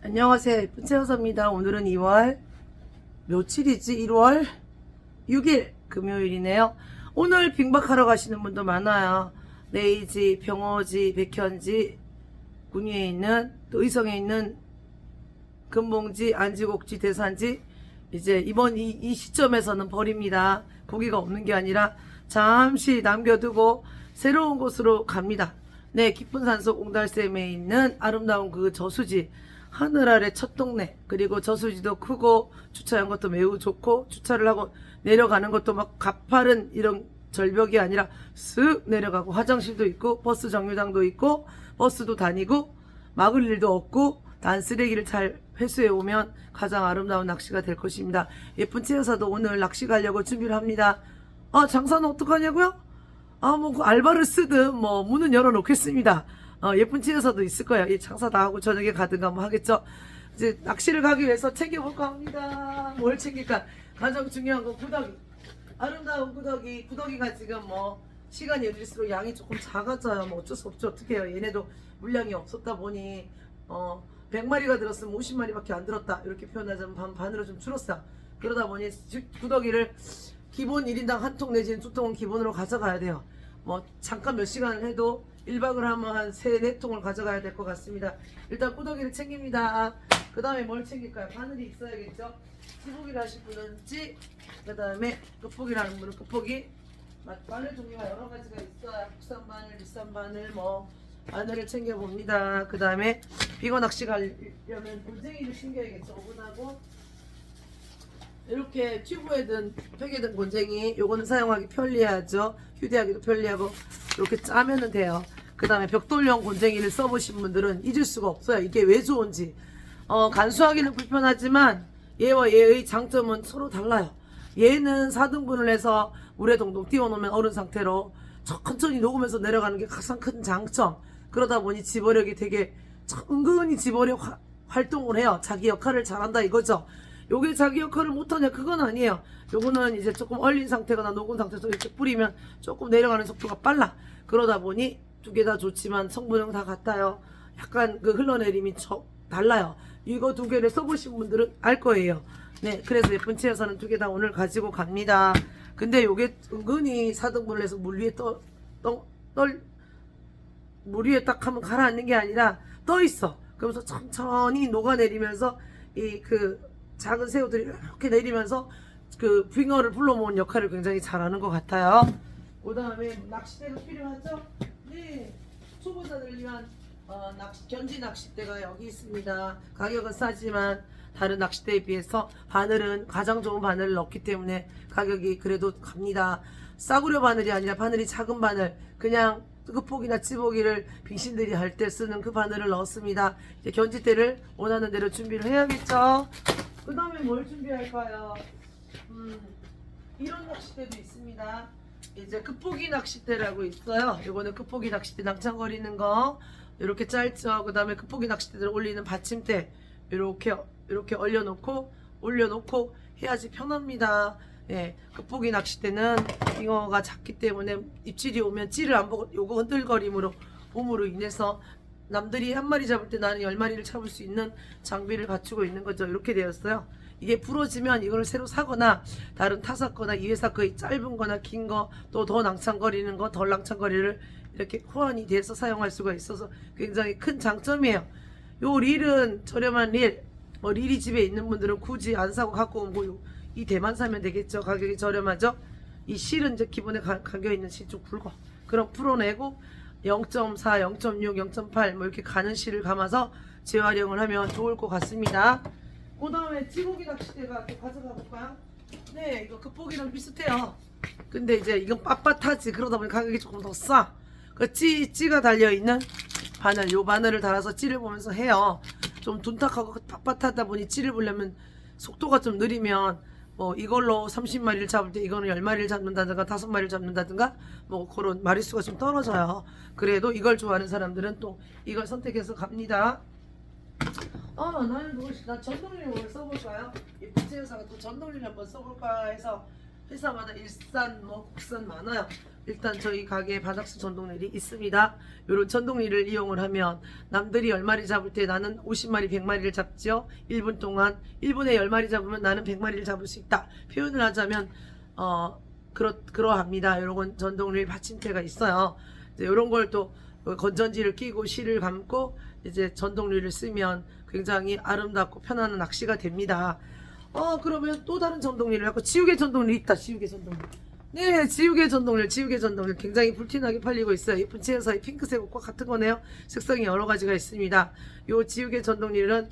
안녕하세요. 예쁜 채여서입니다. 오늘은 2월 며칠이지? 1월 6일 금요일이네요. 오늘 빙박하러 가시는 분도 많아요. 네이지, 병어지, 백현지, 군위에 있는 또 의성에 있는 금봉지, 안지곡지, 대산지 이제 이번 이, 이 시점에서는 버립니다. 고기가 없는 게 아니라 잠시 남겨두고 새로운 곳으로 갑니다. 네, 깊은 산속 옹달샘에 있는 아름다운 그 저수지 하늘 아래 첫 동네 그리고 저수지도 크고 주차한 것도 매우 좋고 주차를 하고 내려가는 것도 막 가파른 이런 절벽이 아니라 쓱 내려가고 화장실도 있고 버스 정류장도 있고 버스도 다니고 막을 일도 없고 단 쓰레기를 잘 회수해 오면 가장 아름다운 낚시가 될 것입니다. 예쁜 채여사도 오늘 낚시 가려고 준비를 합니다. 아 장사는 어떡하냐고요? 아뭐 그 알바를 쓰든 뭐 문은 열어 놓겠습니다. 어, 예쁜 채여사도 있을 거예요. 이 장사 다 하고 저녁에 가든가 뭐 하겠죠. 이제 낚시를 가기 위해서 챙겨볼까 합니다. 뭘 챙길까? 가장 중요한 건 구더기. 아름다운 구더기. 구더기가 지금 뭐 시간이 이를수록 양이 조금 작아져요. 뭐 어쩔 수 없죠. 어떻게 해요. 얘네도 물량이 없었다 보니 어 100마리가 들었으면 50마리밖에 안 들었다. 이렇게 표현하자면 반, 반으로 좀 줄었어요. 그러다 보니 지- 구더기를 기본 1인당 한 통 내지는 두 통은 기본으로 가져가야 돼요. 뭐 잠깐 몇 시간을 해도 1박을 하면 한 3, 4통을 가져가야 될 것 같습니다. 일단 꾸더기를 챙깁니다. 그 다음에 뭘 챙길까요? 바늘이 있어야겠죠? 지복이를 하실 분은 찌, 그 다음에 끝포기라는 분은 끝포기. 마- 바늘 종류가 여러 가지가 있어요. 국산 바늘, 비싼 바늘, 뭐 바늘을 챙겨봅니다. 그 다음에 비거 낚시 가려면 곤쟁이를 챙겨야겠죠. 오븐하고 이렇게 튜브에 든 팩에 든 곤쟁이 요거는 사용하기 편리하죠. 휴대하기도 편리하고 이렇게 짜면은 돼요. 그 다음에 벽돌용 곤쟁이를 써보신 분들은 잊을 수가 없어요. 이게 왜 좋은지. 어, 간수하기는 불편하지만 얘와 얘의 장점은 서로 달라요. 얘는 4등분을 해서 물에 동동 띄워놓으면 얼은 상태로 천천히 녹으면서 내려가는 게 가장 큰 장점. 그러다 보니 집어력이 되게 은근히 화- 활동을 해요. 자기 역할을 잘한다 이거죠 요게 자기 역할을 못하냐? 그건 아니에요. 요거는 이제 조금 얼린 상태거나 녹은 상태에서 이렇게 뿌리면 조금 내려가는 속도가 빨라. 그러다 보니 두 개 다 좋지만 성분은 다 같아요. 약간 그 흘러내림이 저, 달라요. 이거 두 개를 써보신 분들은 알 거예요. 네 그래서 예쁜 채에서는 두 개 다 오늘 가지고 갑니다. 근데 요게 은근히 4등분을 해서 물 위에 떠, 떠, 떨, 물 위에 딱 하면 가라앉는 게 아니라 떠 있어. 그러면서 천천히 녹아내리면서 이 그 작은 새우들이 이렇게 내리면서 그 빙어를 불러모은 역할을 굉장히 잘하는 것 같아요. 그 다음에 낚싯대가 필요하죠? 네. 초보자들 위한 어, 낚시, 견지 낚싯대가 여기 있습니다. 가격은 싸지만 다른 낚싯대에 비해서 바늘은 가장 좋은 바늘을 넣기 때문에 가격이 그래도 갑니다. 싸구려 바늘이 아니라 바늘이 작은 바늘 그냥 끝포기나 찌보기를 빙신들이 할 때 쓰는 그 바늘을 넣었습니다. 이제 견지대를 원하는 대로 준비를 해야겠죠. 그 다음에 뭘 준비할까요? 음, 이런 낚싯대도 있습니다. 이제 끝포기 낚싯대라고 있어요. 이거는 끝포기 낚싯대 낭창거리는 거 이렇게 짧죠. 그 다음에 끝포기 낚싯대를 올리는 받침대 이렇게 이렇게 얼려놓고 올려놓고 해야지 편합니다. 예, 끝포기 낚싯대는 빙어가 작기 때문에 입질이 오면 찌를 안 보고 요거 흔들거림으로 봄으로 인해서 남들이 한 마리 잡을 때 나는 열 마리를 잡을 수 있는 장비를 갖추고 있는 거죠. 이렇게 되었어요. 이게 부러지면 이걸 새로 사거나 다른 타사 거나 이 회사 거의 짧은 거나 긴 거 또 더 낭창거리는 거 덜 낭창거리를 이렇게 호환이 돼서 사용할 수가 있어서 굉장히 큰 장점이에요. 요 릴은 저렴한 릴, 뭐 릴이 집에 있는 분들은 굳이 안 사고 갖고 오고 요- 이 대만 사면 되겠죠. 가격이 저렴하죠. 이 실은 이제 기본에 가, 감겨 있는 실 좀 굵어. 그럼 풀어내고 0.4, 0.6, 0.8 뭐 이렇게 가는 실을 감아서 재활용을 하면 좋을 것 같습니다. 그 다음에 찌고기 낚싯대가 또 가져가 볼까요? 네, 이거 끝보기랑 비슷해요. 근데 이제 이건 빳빳하지. 그러다 보니 가격이 조금 더 싸. 그 찌, 찌가 달려있는 바늘, 요 바늘을 달아서 찌를 보면서 해요. 좀 둔탁하고 빳빳하다 보니 찌를 보려면 속도가 좀 느리면 뭐 이걸로 30마리를 잡을 때 이거는 10마리를 잡는다든가 5마리를 잡는다든가 뭐 그런 마리수가 좀 떨어져요. 그래도 이걸 좋아하는 사람들은 또 이걸 선택해서 갑니다. 아 나는 그걸 나 전동리를 오늘 써볼까요? 이 부채회사가 또 전동리를 한번 써볼까 해서 회사마다 일산 뭐 국산 많아요. 일단 저희 가게에 바닥스 전동릴이 있습니다. 이런 전동릴을 이용을 하면 남들이 10마리 잡을 때 나는 50마리, 100마리를 잡지요. 1분 동안 1분에 10마리 잡으면 나는 100마리를 잡을 수 있다. 표현을 하자면 어 그렇 그러합니다. 이런 전동릴 받침대가 있어요. 이런 걸 또 건전지를 끼고 실을 감고 이제 전동릴을 쓰면 굉장히 아름답고 편안한 낚시가 됩니다. 어 그러면 또 다른 전동릴을 하고 지우개 전동릴 있다. 지우개 전동릴. 네, 지우개 전동릴, 지우개 전동릴 굉장히 불티나게 팔리고 있어요. 예쁜 치에서의 핑크색 옷과 같은 거네요. 색상이 여러 가지가 있습니다. 요 지우개 전동릴은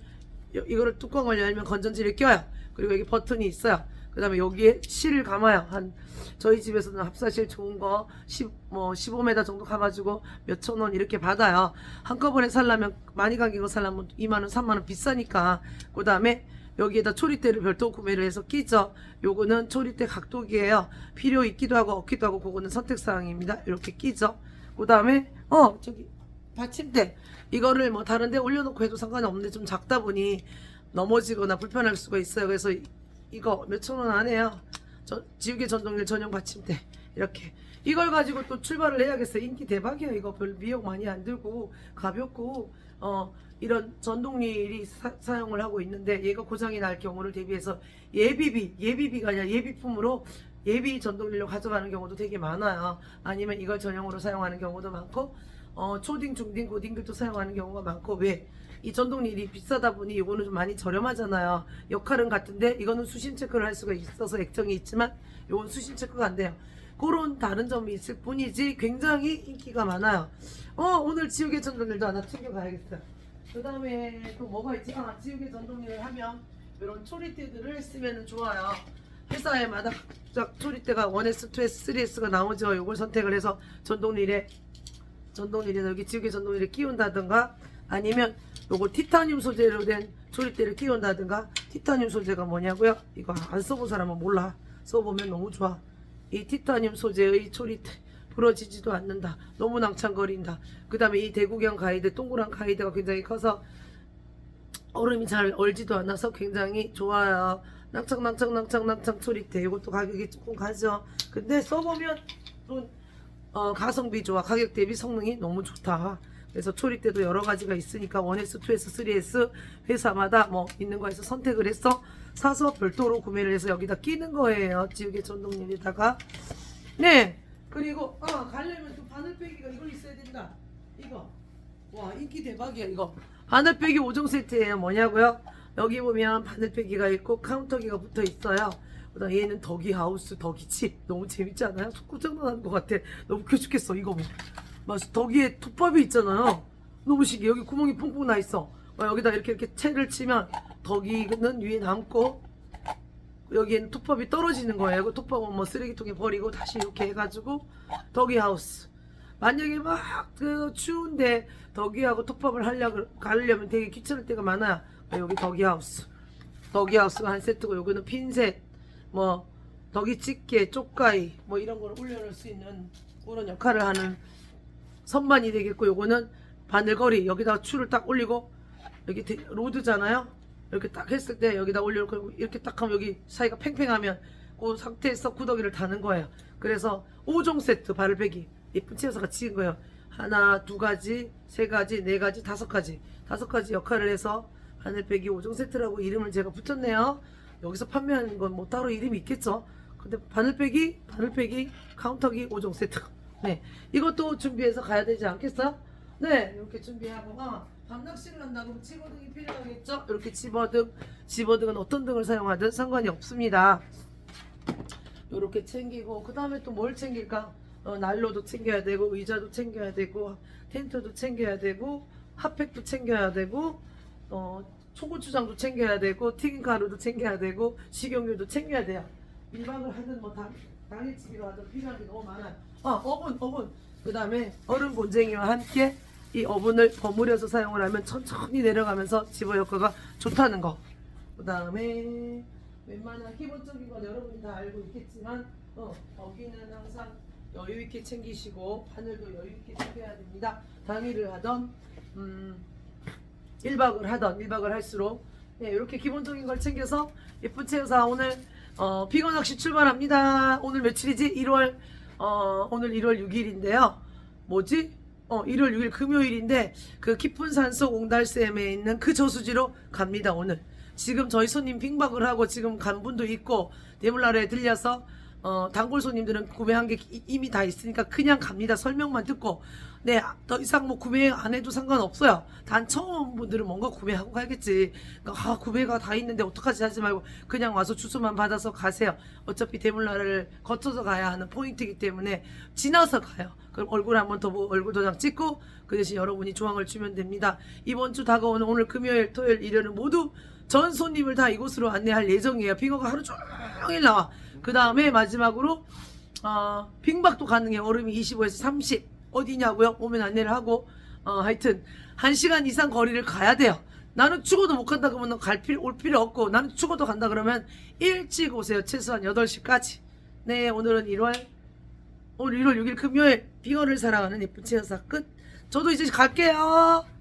요- 이거를 뚜껑을 열면 건전지를 껴요. 그리고 여기 버튼이 있어요. 그 다음에 여기에 실을 감아요. 한, 저희 집에서는 합사실 좋은 거 10, 뭐 15m 정도 감아주고 몇천 원 이렇게 받아요. 한꺼번에 살려면, 많이 감긴 거 살려면 2만원, 3만원 비싸니까. 그 다음에 여기에다 초리대를 별도 구매를 해서 끼죠. 요거는 초리대 각도기예요. 필요 있기도 하고 없기도 하고 그거는 선택사항입니다. 이렇게 끼죠. 그 다음에, 어, 저기, 받침대. 이거를 뭐 다른 데 올려놓고 해도 상관이 없는데 좀 작다 보니 넘어지거나 불편할 수가 있어요. 그래서 이- 이거 몇천 원 안 해요. 저 지우개 전동릴 전용 받침대 이렇게 이걸 가지고 또 출발을 해야겠어요. 인기 대박이야 이거 별 비용 많이 안 들고 가볍고 어 이런 전동릴이 사, 용을 하고 있는데 얘가 고장이 날 경우를 대비해서 예비비 예비비가 아니라 예비품으로 예비 전동릴로 가져가는 경우도 되게 많아요. 아니면 이걸 전용으로 사용하는 경우도 많고 어, 초딩, 중딩, 고딩들도 사용하는 경우가 많고 왜? 이 전동릴이 비싸다 보니 이거는 좀 많이 저렴하잖아요. 역할은 같은데 이거는 수신 체크를 할 수가 있어서 액정이 있지만 이건 수신 체크가 안 돼요. 그런 다른 점이 있을 뿐이지 굉장히 인기가 많아요. 어 오늘 지우개 전동릴도 하나 챙겨가야겠어요. 그 다음에 또 뭐가 있지? 아 지우개 전동릴을 하면 이런 초리대들을 쓰면 좋아요. 회사에마다 각각 초리대가 1S, 2S, 3S가 나오죠. 이걸 선택을 해서 전동릴에 전동릴이나 여기 지우개 전동릴을 끼운다든가 아니면 요거 티타늄 소재로 된 조립대를 끼운다든가 티타늄 소재가 뭐냐고요? 이거 안 써본 사람은 몰라 써보면 너무 좋아 이 티타늄 소재의 조립대 부러지지도 않는다 너무 낭창거린다 그 다음에 이 대구경 가이드 동그란 가이드가 굉장히 커서 얼음이 잘 얼지도 않아서 굉장히 좋아요. 낭창 낭창 낭창 낭창 소리대 이것도 가격이 조금 가죠. 근데 써보면 또 어, 가성비 좋아. 가격 대비 성능이 너무 좋다. 그래서 초리대도 여러 가지가 있으니까 1S, 2S, 3S 회사마다 뭐 있는 거에서 선택을 해서 사서 별도로 구매를 해서 여기다 끼는 거예요. 지우개 전동릴에다가 네 그리고 아 가려면 또 바늘 빼기가 이걸 있어야 된다. 이거 와 인기 대박이야 이거 바늘 빼기 5종 세트예요 뭐냐고요? 여기 보면 바늘 빼기가 있고 카운터기가 붙어 있어요. 그다음 얘는 덕이 하우스 덕이 집 너무 재밌지 않아요? 속구장난 하는 것 같아. 너무 웃겨 죽겠어 이거 뭐. 막 덕이에 톱밥이 있잖아요. 너무 신기해 여기 구멍이 퐁퐁 나 있어. 막 여기다 이렇게 이렇게 채를 치면 덕이는 위에 남고 여기에는 톱밥이 떨어지는 거예요. 그 톱밥은 뭐 쓰레기통에 버리고 다시 이렇게 해가지고 덕이 하우스. 만약에 막 그 추운데 덕이하고 톱밥을 하려고 가려면 되게 귀찮을 때가 많아요. 여기 덕이 하우스. 덕이 하우스가 한 세트고 여기는 핀셋, 뭐 덕이 집게, 쪽가이 뭐 이런 걸 올려놓을 수 있는 그런 역할을 하는 선반이 되겠고 요거는 바늘거리 여기다가 추를 딱 올리고 여기 대- 로드잖아요. 이렇게 딱 했을 때 여기다 올려놓고 이렇게 딱 하면 여기 사이가 팽팽하면 그 상태에서 구더기를 다는 거예요. 그래서 5종 세트 바늘배기 예쁜 치어서가 지은 거예요. 하나, 두 가지, 세 가지, 네 가지, 다섯 가지 다섯 가지 역할을 해서 바늘배기 5종 세트라고 이름을 제가 붙였네요. 여기서 판매하는 건 뭐 따로 이름이 있겠죠. 근데 바늘배기, 바늘배기, 카운터기 5종 세트. 네, 이것도 준비해서 가야 되지 않겠어? 네, 이렇게 준비하고 아, 밤낚시를 한다 그러면 집어등이 필요하겠죠? 이렇게 집어등, 집어등은 어떤 등을 사용하든 상관이 없습니다. 이렇게 챙기고 그 다음에 또 뭘 챙길까? 어, 난로도 챙겨야 되고 의자도 챙겨야 되고 텐트도 챙겨야 되고 핫팩도 챙겨야 되고 어, 초고추장도 챙겨야 되고 튀김가루도 챙겨야 되고 식용유도 챙겨야 돼요. 밀방을 하든 뭐 당, 당일치기로 하든 필요한 게 너무 많아요. 아 어분 어분 그 다음에 얼음 본쟁이와 함께 이 어분을 버무려서 사용을 하면 천천히 내려가면서 집어 효과가 좋다는 거. 그 다음에 웬만한 기본적인 건 여러분이 다 알고 있겠지만 어, 거기는 항상 여유 있게 챙기시고 바늘도 여유 있게 챙겨야 됩니다. 당일을 하던 음, 1박을 하던 1박을 할수록 네, 이렇게 기본적인 걸 챙겨서 예쁜 체여사 오늘 어, 비건 낚시 출발합니다. 오늘 며칠이지? 1월 어, 오늘 1월 6일인데요. 뭐지? 어, 1월 6일 금요일인데 그 깊은 산속 옹달샘에 있는 그 저수지로 갑니다. 오늘. 지금 저희 손님 빙박을 하고 지금 간 분도 있고 대물나라에 들려서 어, 단골 손님들은 구매한 게 이- 이미 다 있으니까 그냥 갑니다. 설명만 듣고. 네, 더 이상 뭐 구매 안 해도 상관없어요. 단 처음 온 분들은 뭔가 구매하고 가겠지. 그러니까 아, 구매가 다 있는데 어떡하지 하지 말고 그냥 와서 주소만 받아서 가세요. 어차피 대물나라를 거쳐서 가야 하는 포인트이기 때문에 지나서 가요. 그럼 얼굴 한번 더 얼굴 도장 찍고 그 대신 여러분이 조항을 주면 됩니다. 이번 주 다가오는 오늘 금요일, 토요일, 일요일은 모두 전 손님을 다 이곳으로 안내할 예정이에요. 빙어가 하루 종일 나와. 그 다음에 마지막으로 어, 빙박도 가능해요. 얼음이 25에서 30 어디냐고요? 오면 안내를 하고 어, 하여튼 1시간 이상 거리를 가야 돼요. 나는 죽어도 못 간다 그러면 갈 필요 올 필요 없고 나는 죽어도 간다 그러면 일찍 오세요. 최소한 8시까지. 네, 오늘은 1월 오늘 1월 6일 금요일 빙어를 사랑하는 예쁜 치여사 끝. 저도 이제 갈게요.